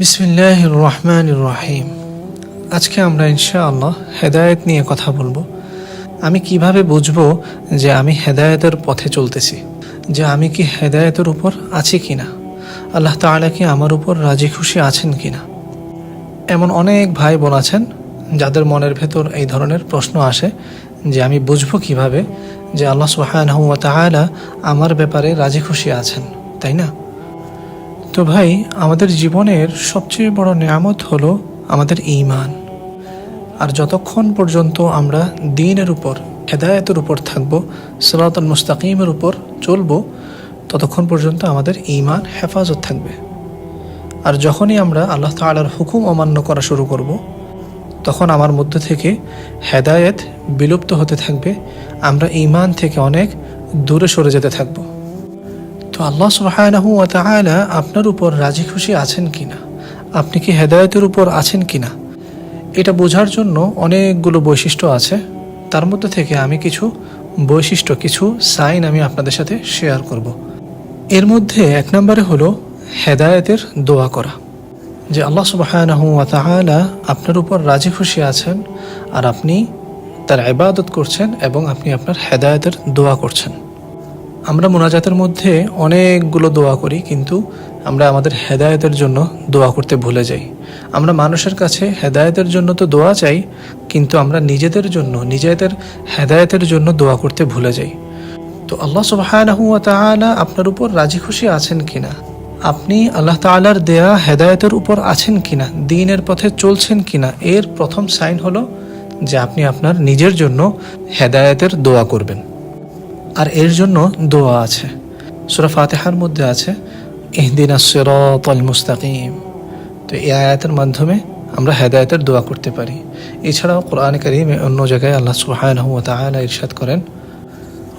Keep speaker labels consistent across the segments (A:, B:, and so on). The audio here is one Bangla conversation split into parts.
A: বিসমিল্লাহ রহমান রহিম আজকে আমরা ইনশাআল্লাহ হেদায়েত নিয়ে কথা বলব। আমি কীভাবে বুঝব যে আমি হেদায়েতের পথে চলতেছি? যে আমি কি হেদায়েতের উপর আছি কিনা? আল্লাহ তাআলা কি আমার উপর রাজি খুশি আছেন কিনা? এমন অনেক ভাই বোন আছেন, যাদের মনের ভেতর এই ধরনের প্রশ্ন আসে যে আমি বুঝব কীভাবে যে আল্লাহ ওয়া তাআলা আমার ব্যাপারে রাজি খুশি আছেন, তাই না? তো ভাই, আমাদের জীবনের সবচেয়ে বড় নিয়ামত হলো আমাদের ঈমান। আর যতক্ষণ পর্যন্ত আমরা দিনের উপর, হেদায়েতের উপর থাকব, সিরাতুল মুস্তাকিমের উপর চলবো, ততক্ষণ পর্যন্ত আমাদের ঈমান হেফাজত থাকবে। আর যখনই আমরা আল্লাহ তাআলার হুকুম অমান্য করা শুরু করব, তখন আমার মধ্য থেকে হেদায়েত বিলুপ্ত হতে থাকবে, আমরা ঈমান থেকে অনেক দূরে সরে যেতে থাকব। তো আল্লাহ ওয়া তাআলা আপনার উপর রাজি খুশি আছেন কিনা? আপনি কি হেদায়তের উপর আছেন কিনা? এটা বোঝার জন্য অনেকগুলো বৈশিষ্ট্য আছে। তার মধ্যে থেকে আমি কিছু বৈশিষ্ট্য, কিছু সাইন আমি আপনাদের সাথে শেয়ার করব। এর মধ্যে এক নম্বরে হলো হেদায়তের দোয়া করা। যে আল্লাহ সুবহানাহু তাআলা আপনার উপর রাজি খুশি আছেন আর আপনি তার ইবাদত করছেন এবং আপনি আপনার হেদায়তের দোয়া করছেন। আমরা মোনাজাতের মধ্যে অনেকগুলো দোয়া করি, কিন্তু আমরা আমাদের হেদায়তের জন্য দোয়া করতে ভুলে যাই। আমরা মানুষের কাছে হেদায়তের জন্য তো দোয়া চাই, কিন্তু আমরা নিজেদের জন্য, নিজেদের হেদায়তের জন্য দোয়া করতে ভুলে যাই। তো আল্লাহ সুবহানাহু ওয়া আপনার উপর রাজি খুশি আছেন কিনা? আপনি আল্লাহ তাআলার দেয়া হেদায়তের উপর আছেন কিনা? দিনের পথে চলছেন কিনা? এর প্রথম সাইন হলো যে আপনি আপনার নিজের জন্য হেদায়তের দোয়া করবেন। আর এর জন্য দোয়া আছে সুরা ফাতেহার মধ্যে আছে ইহদিন সিরাতাল মুস্তাকিম তো এই আয়াতের মাধ্যমে আমরা হেদায়েতের দোয়া করতে পারি এছাড়াও কোরআন কারিমে অন্য জায়গায় আল্লাহ সুবহানাহু ওয়া তাআলা ইরশাদ করেন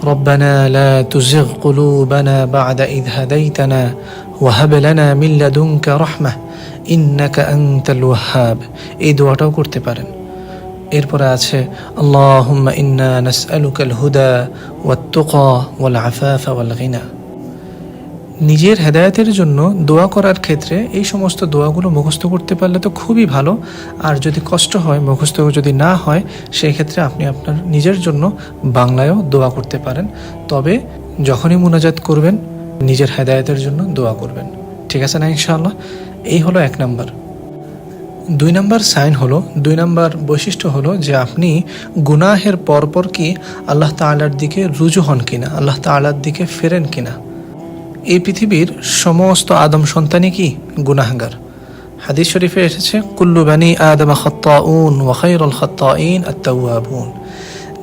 A: ربنا لا تزغ قلوبنا بعد إذ هديتنا وهب لنا من لدنك رحمة إنك أنت الوهاب এই দোয়াটাও করতে পারেন এরপরে আছে, আল্লাহুম্মা হুদা নিজের হেদায়তের জন্য দোয়া করার ক্ষেত্রে এই সমস্ত দোয়াগুলো মুখস্থ করতে পারলে তো খুবই ভালো। আর যদি কষ্ট হয়, মুখস্থ যদি না হয় সেই ক্ষেত্রে আপনি আপনার নিজের জন্য বাংলায়ও দোয়া করতে পারেন। তবে যখনই মুনাজাত করবেন, নিজের হেদায়তের জন্য দোয়া করবেন। ঠিক আছে না ইনশাআল্লাহ? এই হলো এক নাম্বার। দুই নাম্বার সাইন হলো, দুই নাম্বার বৈশিষ্ট্য হলো যে আপনি গুনাহের পরপর কি আল্লাহ তাআলার দিকে রুজু হন কিনা, আল্লাহ তাআলার দিকে ফেরেন কিনা। এই পৃথিবীর সমস্ত আদম সন্তানই কি গুনাহগার? হাদিস শরীফে এসেছে, কুল্লু বানি আদম খত্তাউন ওয়াখাইরুল খত্তাইন আত্তাওয়াবুন।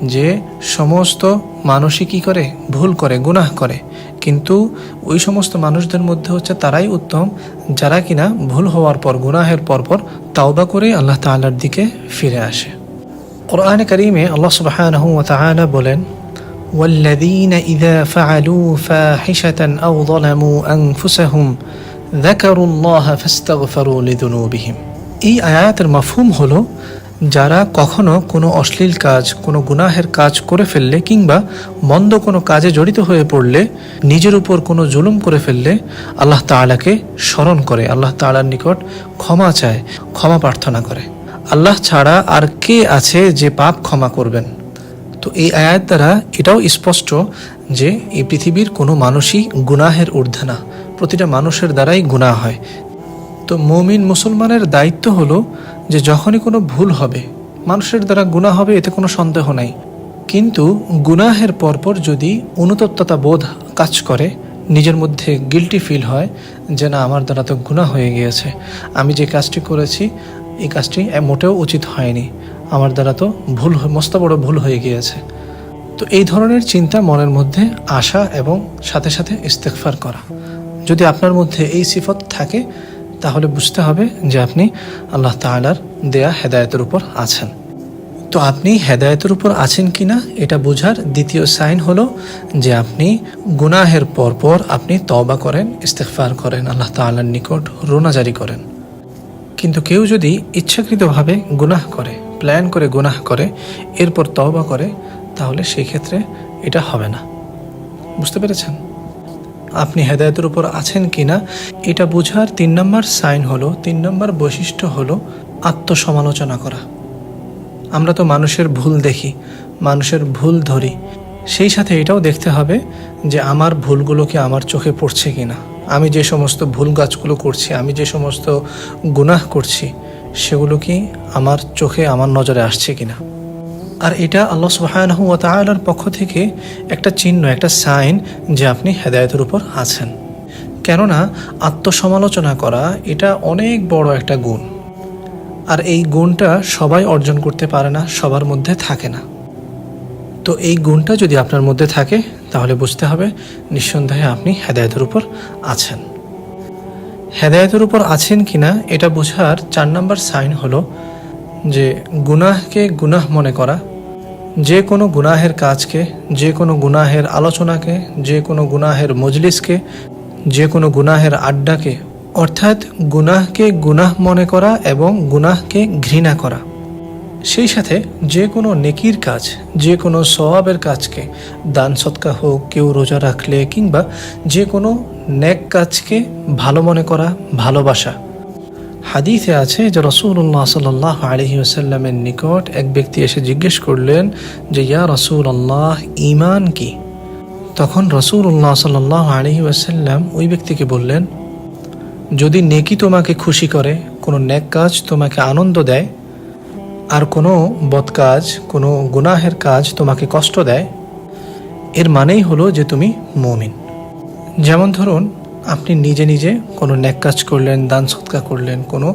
A: যে সমস্ত মানুষই কি করে? ভুল করে, গুনাহ করে। কিন্তু ওই সমস্ত মানুষদের মধ্যে হচ্ছে তারাই উত্তম যারা কিনা ভুল হওয়ার পর গুনাহের পর পর তাওবা করে আল্লাহ তাআলার দিকে ফিরে আসে কোরআনে কারিমে আল্লাহ সুবহানাহু ওয়া তাআলা বলেন والذين إذا فعلوا فاحشة أو ظلموا أنفسهم ذكروا الله فاستغفروا لذنوبهم এই আয়াতের মাফহুম হলো যারা কখনো কোনো অশ্লীল কাজ, কোনো গুনাহের কাজ করে ফেললে কিংবা মন্দ কোনো কাজে জড়িত হয়ে পড়লে, নিজের উপর কোনো জুলুম করে ফেললে আল্লাহ তাআলাকে স্মরণ করে। আল্লাহ তাআলার নিকট ক্ষমা চায়, ক্ষমা প্রার্থনা করে। আল্লাহ ছাড়া আর কে আছে যে পাপ ক্ষমা করবেন? তো এই আয়াত দ্বারা এটাও স্পষ্ট যে এই পৃথিবীর কোনো মানুষই গুনাহের ঊর্ধ্বে না। প্রতিটা মানুষের দ্বারাই গুনাহ হয়। তো মমিন মুসলমানের দায়িত্ব হলো যে যখনই কোনো ভুল হবে, মানুষের দ্বারা গুনাহ হবে, এতে কোনো সন্দেহ নাই। কিন্তু গুনাহের পরপর যদি অনুতপ্ততা বোধ কাজ করে, নিজের মধ্যে গিলটি ফিল হয় যে না, আমার দ্বারা তো গুনাহ হয়ে গিয়েছে, আমি যে কাজটি করেছি, এই কাজটি মোটেও উচিত হয়নি, আমার দ্বারা তো ভুল মস্ত বড় ভুল হয়ে গিয়েছে। তো এই ধরনের চিন্তা মনের মধ্যে আসা এবং সাথে সাথে ইস্তেকফার করা। যদি আপনার মধ্যে এই সিফত থাকে তাহলে বুঝতে হবে যে আপনি আল্লাহ তাআলার দেয়া হেদায়তের উপর আছেন। তো আপনি হেদায়তের উপর আছেন কিনা এটা বোঝার দ্বিতীয় সাইন হলো যে আপনি গুনাহের পরপর আপনি তওবা করেন ইস্তেকফার করেন, আল্লাহ তাআলার নিকট রোনা জারি করেন। কিন্তু কেউ যদি ইচ্ছাকৃতভাবে গুনাহ করে প্ল্যান করে গুনাহ করে, এরপর তওবা করে, তাহলে সেই ক্ষেত্রে এটা হবে না। বুঝতে পেরেছেন? আপনি হেদায়তের উপর আছেন কিনা, এটা বোঝার তিন নম্বর সাইন হলো, তিন নম্বর বৈশিষ্ট্য হলো আত্মসমালোচনা করা। আমরা তো মানুষের ভুল দেখি, মানুষের ভুল ধরি। সেই সাথে এটাও দেখতে হবে যে আমার ভুলগুলো কি আমার চোখে পড়ছে কিনা। আমি যে সমস্ত ভুল কাজগুলো করছি, আমি যে সমস্ত গুনাহ করছি, সেগুলো কি আমার চোখে, আমার নজরে আসছে কিনা? আর এটা আল্লাহ সুবাহানহু ওয়া পক্ষ থেকে একটা চিহ্ন, একটা সাইন যে আপনি হেদায়েতের উপর আছেন। কেননা আত্মসমালোচনা করা এটা অনেক বড় একটা গুণ। আর এই গুণটা সবাই অর্জন করতে পারে না, সবার মধ্যে থাকে না। তো এই গুণটা যদি আপনার মধ্যে থাকে, তাহলে বুঝতে হবে নিঃসন্দেহে আপনি হেদায়তের উপর আছেন। হেদায়তের উপর আছেন কিনা, এটা বোঝার চার নম্বর সাইন হলো যে গুনাহকে গুনাহ মনে করা যে কোনো গুনাহের কাজকে, যে কোনো গুনাহের আলোচনাকে, যে কোনো গুনাহের মজলিসকে, যে কোনো গুনাহের আড্ডাকে, অর্থাৎ গুনাহকে গুনাহ মনে করা এবং গুনাহকে ঘৃণা করা। সেই সাথে যে কোনো নেকির কাজ, যে কোনো সওয়াবের কাজকে, দান সৎকা হোক, কেউ রোজা রাখলে কিংবা যে কোনো নেক কাজকে ভালো মনে করা, ভালোবাসা। হাদিসে আছে যে রসুল্লাহ সাল্লাহ আলহি আসাল্লামের নিকট এক ব্যক্তি এসে জিজ্ঞেস করলেন যে, ইয়া রসুল আল্লাহ ইমান কি? তখন রসুল্লাহ সাল্লাহ আলহি আসাল্লাম ওই ব্যক্তিকে বললেন, যদি নেকি তোমাকে খুশি করে, কোনো নেক কাজ তোমাকে আনন্দ দেয়, আর কোনো বদকাজ কোনো গুনাহের কাজ তোমাকে কষ্ট দেয়, এর মানেই হলো যে তুমি মমিন। যেমন ধরুন আপনি নিজে নিজে কোনো ন্যাক কাজ করলেন, দান সৎকা করলেন, কোনো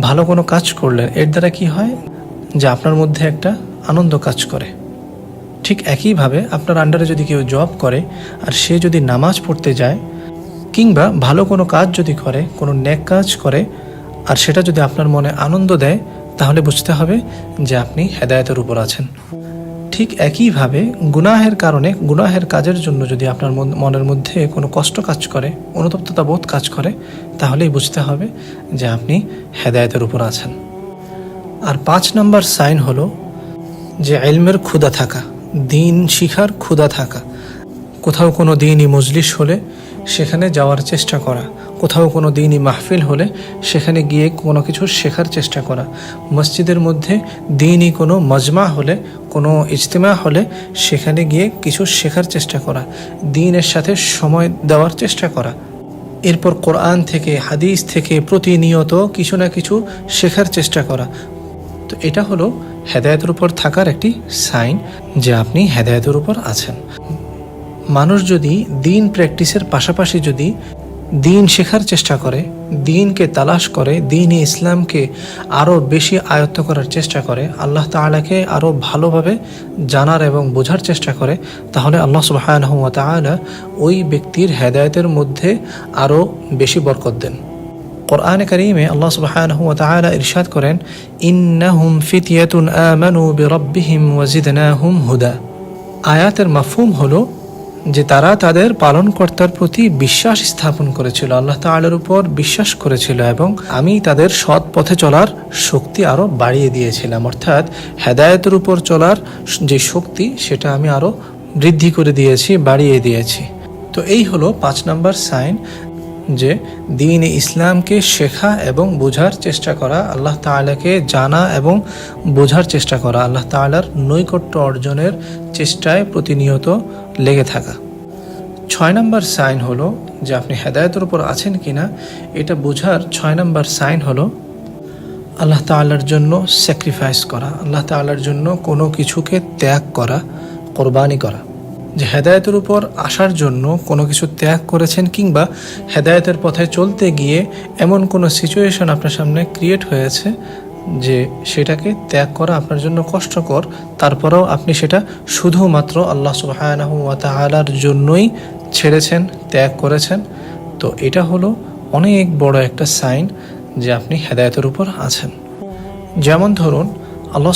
A: ভালো কোনো কাজ করলেন, এর দ্বারা কি হয়? যে আপনার মধ্যে একটা আনন্দ কাজ করে। ঠিক একইভাবে আপনার আন্ডারে যদি কেউ জব করে আর সে যদি নামাজ পড়তে যায় কিংবা ভালো কোনো কাজ যদি করে, কোনো ন্যাক কাজ করে আর সেটা যদি আপনার মনে আনন্দ দেয়, তাহলে বুঝতে হবে যে আপনি হেদায়তের উপর আছেন। ঠিক একইভাবে গুনাহের কারণে গুনাহের কাজের জন্য যদি আপনার মন- মনের মধ্যে কোনো কষ্ট কাজ করে, অনুতপ্ততা বোধ কাজ করে, তাহলেই বুঝতে হবে যে আপনি হেদায়তের উপর আছেন। আর পাঁচ নাম্বার সাইন হলো যে এলমের ক্ষুদা থাকা, দিন শিখার ক্ষুদা থাকা। কোথাও কোনো দিনই মজলিস হলে সেখানে যাওয়ার চেষ্টা করা কোথাও কোনো দিনই মাহফিল হলে সেখানে গিয়ে কোনো কিছু শেখার চেষ্টা করা। মসজিদের মধ্যে দিনই কোনো মজমা হলে, কোনো ইজতেমা হলে সেখানে গিয়ে কিছু শেখার চেষ্টা করা, দিনের সাথে সময় দেওয়ার চেষ্টা করা। এরপর কোরআন থেকে, হাদিস থেকে প্রতিনিয়ত কিছু না কিছু শেখার চেষ্টা করা। তো এটা হলো হেদায়তের উপর থাকার একটি সাইন যে আপনি হেদায়তের উপর আছেন। মানুষ যদি দিন প্র্যাকটিসের পাশাপাশি যদি দিন শেখার চেষ্টা করে, দিনকে তালাশ করে, দিন ইসলামকে আরও বেশি আয়ত্ত করার চেষ্টা করে, আল্লাহ তাআলাকে আরও ভালোভাবে জানার এবং বোঝার চেষ্টা করে, তাহলে আল্লাহ সুবহানাহু ওয়া তাআলা ওই ব্যক্তির হেদায়েতের মধ্যে আরও বেশি বরকত দেন। কোরআনে কারিমে আল্লাহ সুবহানাহু ওয়া তাআলা ইরশাদ করেন, ইন্নাহুম ফিতয়াতুন আমানু বিরাব্বিহিম ওয়া জিদনাহুম হুদা। আয়াতের মাফহুম হলো যে তারা তাদের পালনকর্তার প্রতি বিশ্বাস স্থাপন করেছিল, আল্লাহ তাআলার উপর বিশ্বাস করেছিল এবং আমি তাদের সৎ পথে চলার শক্তি আরও বাড়িয়ে দিয়েছিলাম। অর্থাৎ হেদায়তের উপর চলার যে শক্তি, সেটা আমি আরও বৃদ্ধি করে দিয়েছি, বাড়িয়ে দিয়েছি। তো এই হলো পাঁচ নম্বর সাইন যে দিন ইসলামকে শেখা এবং বোঝার চেষ্টা করা, আল্লাহ তাআলাকে জানা এবং বোঝার চেষ্টা করা, আল্লাহ তাআলার নৈকট্য অর্জনের চেষ্টায় প্রতিনিয়ত লেগে থাকা। ছয় নম্বর সাইন হলো যে আপনি হেদায়তের উপর আছেন কিনা, এটা বোঝার ছয় নম্বর সাইন হলো আল্লাহ তাআলার জন্য স্যাক্রিফাইস করা, আল্লাহ তাআলার জন্য কোনো কিছুকে ত্যাগ করা, কোরবানি করা। যে হেদায়তের উপর আসার জন্য কোনো কিছু ত্যাগ করেছেন কিংবা হেদায়তের পথে চলতে গিয়ে এমন কোনো সিচুয়েশন আপনার সামনে ক্রিয়েট হয়েছে যে সেটাকে ত্যাগ করা আপনার জন্য কষ্টকর, তারপরেও আপনি সেটা শুধুমাত্র আল্লাহ ওয়া জন্যই ছেড়েছেন, ত্যাগ করেছেন। তো এটা হলো অনেক বড় একটা সাইন যে আপনি হেদায়তের উপর আছেন। যেমন ধরুন, আল্লাহ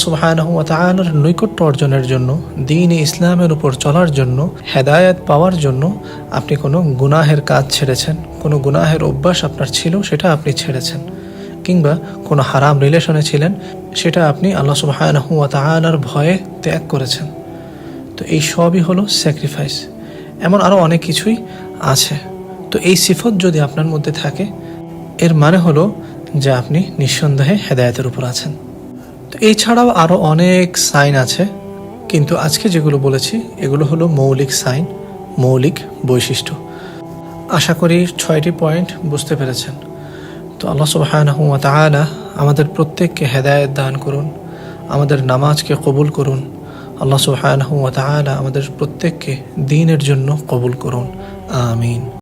A: তাআলার নৈকট্য অর্জনের জন্য, দিন ইসলামের উপর চলার জন্য, হেদায়েত পাওয়ার জন্য আপনি কোনো গুনাহের কাজ ছেড়েছেন, কোনো গুনাহের অভ্যাস আপনার ছিল সেটা আপনি ছেড়েছেন। কিংবা কোনো হারাম রিলেশনে ছিলেন, সেটা আপনি আল্লাহ সুবহানাহু ওয়া তাআলার ভয়ে ত্যাগ করেছেন। তো এই সবই হলো স্যাক্রিফাইস এমন আরও অনেক কিছুই আছে। তো এই সিফত যদি আপনার মধ্যে থাকে, এর মানে হলো যে আপনি নিঃসন্দেহে হেদায়তের উপর আছেন। তো এছাড়াও আরও অনেক সাইন আছে, কিন্তু আজকে যেগুলো বলেছি, এগুলো হলো মৌলিক সাইন মৌলিক বৈশিষ্ট্য। আশা করি ছয়টি পয়েন্ট বুঝতে পেরেছেন। তো আল্লাহ সুবহানাহু ওয়া আমাদের প্রত্যেককে হেদায়ত দান করুন, আমাদের নামাজকে কবুল করুন। আল্লাহ সুবহানাহু ওয়া আমাদের প্রত্যেককে দিনের জন্য কবুল করুন। আমিন।